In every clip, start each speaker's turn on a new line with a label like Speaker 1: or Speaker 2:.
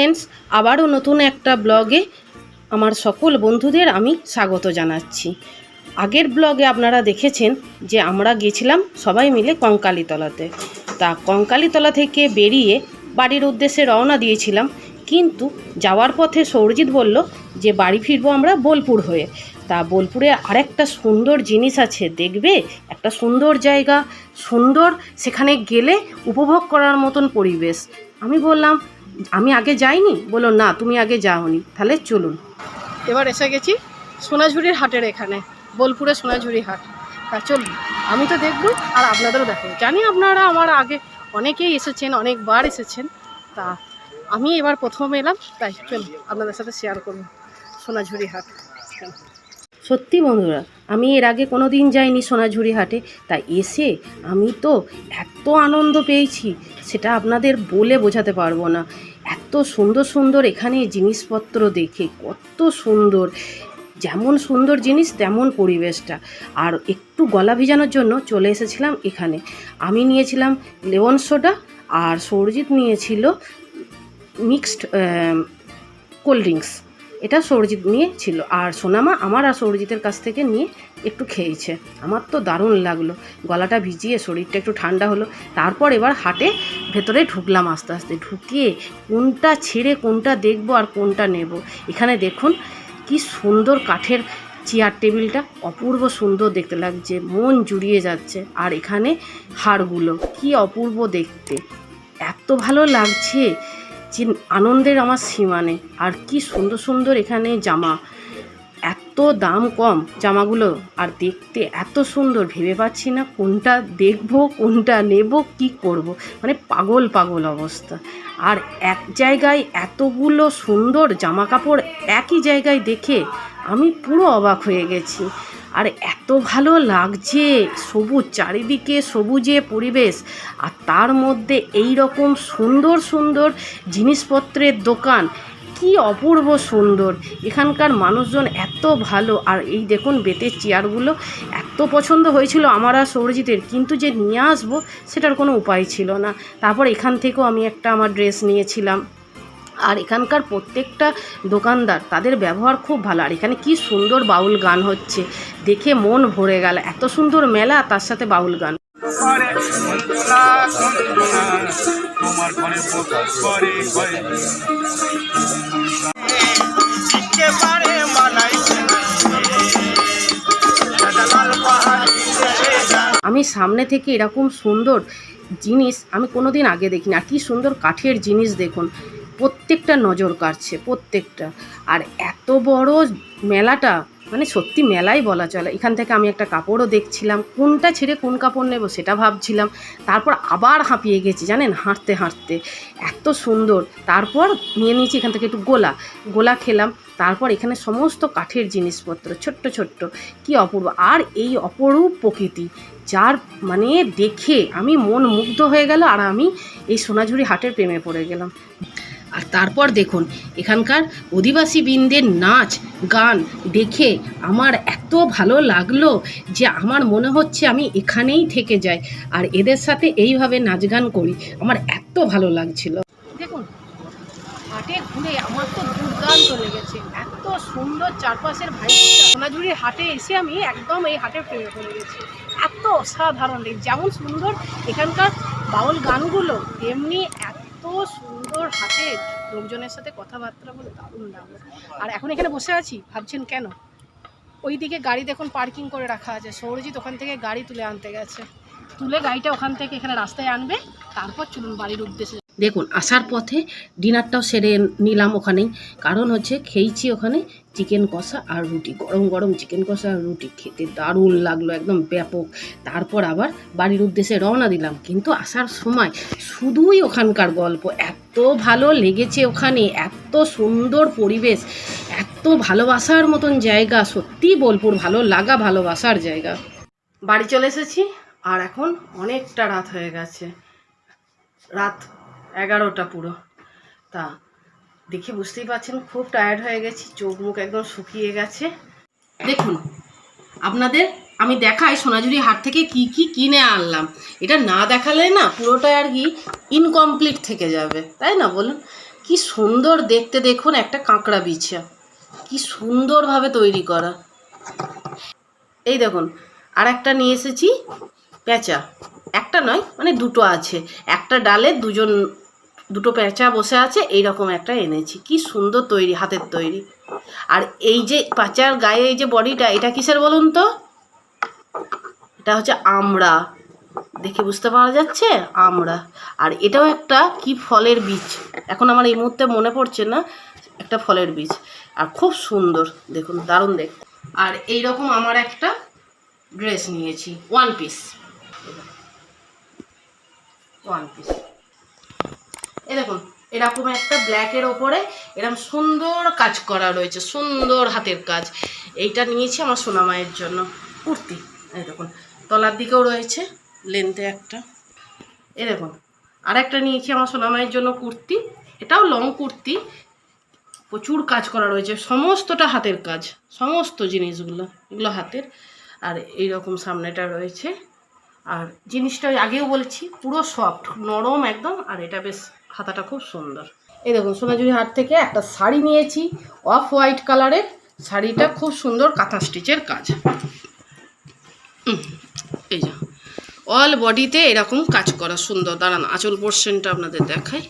Speaker 1: Friends আবারও নতুন একটা ব্লগে আমার সকল বন্ধুদের আমি স্বাগত জানাচ্ছি। আগের ব্লগে আপনারা দেখেছেন যে আমরা গেছিলাম সবাই মিলে কঙ্কালীতলাতে। তা কঙ্কালীতলা থেকে বেরিয়ে বাড়ির উদ্দেশ্যে রওনা দিয়েছিলাম, কিন্তু যাওয়ার পথে সৌরজিৎ বলল যে বাড়ি ফিরবো আমরা বোলপুর হয়ে। তা বোলপুরে আরেকটা সুন্দর জিনিস আছে, দেখবে? একটা সুন্দর জায়গা, সুন্দর, সেখানে গেলে উপভোগ করার মতন পরিবেশ। আমি বললাম আমি আগে যাইনি? বলল না, তুমি আগে যাওনি। তাহলে চলুন। এবার এসে গেছি সোনাঝুরির হাটের এখানে, বোলপুরে সোনাঝুরি হাট। তা চলুন, আমি তো দেখব আর আপনাদেরও দেখো জানি আপনারা আমার আগে অনেকেই এসেছেন, অনেকবার এসেছেন। তা আমি এবার প্রথম এলাম, তাই চলুন, আপনাদের সাথে শেয়ার করব সোনাঝুরি হাট। সত্যি বন্ধুরা, আমি এর আগে কোনো দিন যাইনি সোনাঝুরি হাটে, তাই এসে আমি তো এত আনন্দ পেয়েছি, সেটা আপনাদের বলে বোঝাতে পারব না। এত সুন্দর সুন্দর এখানে জিনিসপত্র দেখে, কত সুন্দর, যেমন সুন্দর জিনিস তেমন পরিবেশটা। আর একটু গলা ভিজানোর জন্য চলে এসেছিলাম এখানে। আমি নিয়েছিলাম লেমন সোডা আর সৌরজিৎ নিয়েছিল মিক্সড কোল্ড ড্রিঙ্কস। এটা সৌরজিৎ নিয়ে ছিল। আর সোনামা আমার আর সৌরজিতের কাছ থেকে নিয়ে একটু খেয়েছে। আমার তো দারুণ লাগল। গলাটা ভিজিয়ে শরীরটা একটু ঠান্ডা হলো। তারপর এবার হাটে ভেতরে ঢুকলাম আস্তে আস্তে। ঢুকিয়ে কোনটা ছেড়ে কোনটা দেখব আর কোনটা নেব। এখানে দেখুন কি সুন্দর কাঠের চেয়ার টেবিলটা অপূর্ব সুন্দর দেখতে লাগছে। মন জুড়িয়ে যাচ্ছে। আর এখানে হাড়গুলো কি অপূর্ব দেখতে। এত ভালো লাগছে। যে আনন্দের আমার সীমা নেই। আর কি সুন্দর সুন্দর এখানে জামা। এত দাম কম জামাগুলো। আর দেখতে এত সুন্দর, ভেবে পাচ্ছি না কোনটা দেখব, কোনটা নেব, কি করব। মানে পাগল পাগল অবস্থা। আর এক জায়গায় এতগুলো সুন্দর জামা কাপড় একই জায়গায় দেখে আমি পুরো অবাক হয়ে গেছি। আর এত ভালো লাগছে, সবুজ চারিদিকে সবুজে পরিবেশ। আর তার মধ্যে এই রকম সুন্দর সুন্দর জিনিসপত্রের দোকান, কি অপূর্ব সুন্দর। এখানকার মানুষজন এত ভালো। আর এই দেখুন বেতের চেয়ারগুলো, এত পছন্দ হয়েছিল আমার আর সৌরজিতের। কিন্তু যে নিয়ে আসব, সেটার কোনো উপায় ছিল না। তারপর এখান থেকেও আমি একটা আমার ড্রেস নিয়েছিলাম। আর এখানকার প্রত্যেকটা দোকানদার তাদের ব্যবহার খুব ভালো। আর এখানে কি সুন্দর বাউল গান হচ্ছে। দেখে মন ভরে গেল। এত সুন্দর মেলা তার সাথে বাউল গান।
Speaker 2: তোমার ঘরে
Speaker 1: আমি সামনে থেকে এরকম সুন্দর জিনিস আমি কোনো দিন আগে দেখিনি। আর কি সুন্দর কাঠের জিনিস দেখুন। প্রত্যেকটা নজর কাটছে প্রত্যেকটা। আর এত বড় মেলাটা মানে সত্যি মেলাই বলা চলে। এখান থেকে আমি একটা কাপড়ও দেখছিলাম। কোনটা ছেড়ে কোন কাপড় নেব সেটা ভাবছিলাম। তারপর আবার হাঁপিয়ে গেছি, জানেন? হাঁটতে হাঁটতে। এত সুন্দর। তারপর নিয়ে নিয়েছি এখান থেকে একটু গোলা। গোলা খেলাম। তারপর এখানে সমস্ত কাঠের জিনিসপত্র, ছোট্ট ছোট্ট। কি অপূর্ব। আর এই অপরূপ প্রকৃতি, যার মানে দেখে আমি মন মুগ্ধ হয়ে গেল আর আমি এই সোনাঝুরি হাটের প্রেমে পড়ে গেলাম। আর তারপর দেখুন, এখানকার অধিবাসী বৃন্দের নাচ, গান দেখে আমার এত ভালো লাগল যে আমার মনে হচ্ছে আমি এখানেই থেকে যাই আর এদের সাথে এইভাবে নাচ গান করি। আমার এত ভালো লাগছিল। দেখুন, হাটে ঘুরে আমার তো দুর্দান্ত লেগেছে। এত সুন্দর চারপাশের ভাই সোনাঝুরির হাটে এসে আমি একদম এই হাটের প্রেমে পড়ে গেছি। এত অসাধারণ যেমন সুন্দর এখানকার বাউল গানগুলো, তেমনি এত সুন্দর হাতে লোকজনের সাথে কথাবার্তা বলে দারুণ লাগল। আর এখন এখানে বসে আছি, ভাবছেন কেন? ওই দিকে গাড়ি দেখুন পার্কিং করে রাখা আছে। সৌরজিৎ ওখান থেকে গাড়ি তুলে আনতে গেছে। তুলে গাড়িটা ওখান থেকে এখানে রাস্তায় আনবে, তারপর চলুন বাড়ির উদ্দেশ্যে দেখুন, আসার পথে ডিনারটাও সেরে নিলাম ওখানেই। কারণ হচ্ছে খেয়েছি ওখানে চিকেন কষা আর রুটি, গরম গরম চিকেন কষা আর রুটি। খেতে দারুণ লাগল, একদম ব্যাপক। তারপর আবার বাড়ির উদ্দেশ্যে রওনা দিলাম। কিন্তু আসার সময় শুধুই ওখানকার গল্প। এত ভালো লেগেছে ওখানে, এত সুন্দর পরিবেশ, এত ভালোবাসার মতন জায়গা। সত্যি বোলপুর ভালো লাগা, ভালোবাসার জায়গা। বাড়ি চলে এসেছি, আর এখন অনেকটা রাত হয়ে গেছে। রাত এগারোটা পুরো। তা, দেখে বুঝতেই পারছেন, খুব টায়ার্ড হয়ে গেছি, চোখ মুখ একদম শুকিয়ে গেছে। দেখুন, আপনাদের আমি দেখাই সোনাঝুরি হাট থেকে কি কি কিনে আনলাম। এটা না দেখালে না পুরোটা আর কি ইনকমপ্লিট থেকে যাবে, তাই না বলুন? কি সুন্দর দেখতে দেখুন একটা কাঁকড়া বিছা। কি সুন্দরভাবে তৈরি করা। এই দেখুন আর একটা নিয়ে এসেছি, পেঁচা। একটা নয় মানে দুটো আছে। একটা ডালে দুজন দুটো পেঁচা বসে আছে এই রকম একটা এনেছি। কি সুন্দর তৈরি, হাতের তৈরি। আর এই যে পেঁচার গায়ে এই যে বডিটা, এটা কিসের বলুন তো? এটা হচ্ছে আমড়া। দেখে বুঝতে পারা যাচ্ছে? আমড়া। আর এটাও একটা কি ফলের বীজ? এখন আমার এই মুহূর্তে মনে পড়ছে না, একটা ফলের বীজ। আর খুব সুন্দর, দেখুন, দারুণ দেখতে আর এই রকম আমার একটা ড্রেস নিয়েছি, ওয়ান পিস। One piece. এই দেখুন, এরকম একটা ব্ল্যাকের ওপরে এরকম সুন্দর কাজ করা রয়েছে, সুন্দর হাতের কাজ। এইটা নিয়েছি আমার সোনামায়ের জন্য, কুর্তি। এই দেখুন, তলার দিকেও রয়েছে লেন্থে একটা। এই দেখুন আর একটা নিয়েছি আমার সোনামায়ের জন্য কুর্তি, এটাও লং কুর্তি। প্রচুর কাজ করা রয়েছে, সমস্তটা হাতের কাজ, সমস্ত জিনিসগুলো, এগুলো হাতের। আর এই রকম সামনেটা রয়েছে। আর জিনিসটা আগেও বলছি, পুরো সফট নরম একদম, আর এটা বেশ হাতাটা খুব সুন্দর। এই দেখুন, সোনাঝুরি হাট থেকে একটা শাড়ি নিয়েছি, অফ হোয়াইট কালারের। শাড়িটা খুব সুন্দর কাঁথা স্টিচের কাজ। এই যে অল বডিতে এরকম কাজ করা সুন্দর। দাঁড়ান, আঁচল পোর্শনটা আপনাদের দেখাই।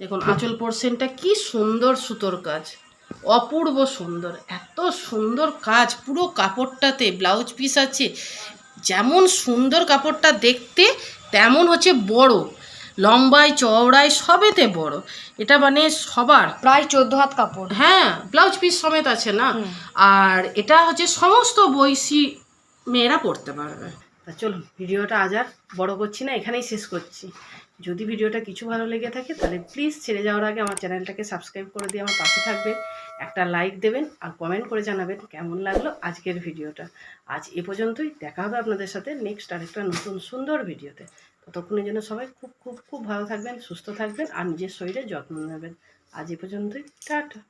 Speaker 1: দেখুন, আঁচল পোর্শনটা কি সুন্দর সুতোর কাজ। অপূর্ব সুন্দর, এত সুন্দর কাজ। পুরো কাপড়টাতে ব্লাউজ পিস আছে। যেমন সুন্দর কাপড়টা দেখতে তেমন হচ্ছে বড়। লম্বায় চওড়ায় সবেতে বড়। এটা মানে সবার।
Speaker 3: প্রায় চোদ্দ হাত কাপড়।
Speaker 1: হ্যাঁ ব্লাউজ পিস সমেত আছে না? আর এটা হচ্ছে সমস্ত বয়সী মেয়েরা পড়তে পারবে। তা চলুন ভিডিওটা আজ আর বড় করছি না এখানেই শেষ করছি। যদি ভিডিওটা কিছু ভালো লেগে থাকে, তাহলে প্লিজ ছেড়ে যাওয়ার আগে আমার চ্যানেলটাকে সাবস্ক্রাইব করে দিয়ে আমার পাশে থাকবেন একটা লাইক দেবেন আর কমেন্ট করে জানাবেন কেমন লাগল আজকের ভিডিওটা। আজ এ পর্যন্তই, দেখা হবে আপনাদের সাথে নেক্সট আরেকটা নতুন সুন্দর ভিডিওতে। ততক্ষণের জন্য সবাই খুব খুব খুব ভালো থাকবেন, সুস্থ থাকবেন আর নিজের শরীরে যত্ন নেবেন। আজ এ পর্যন্তই, টাটা।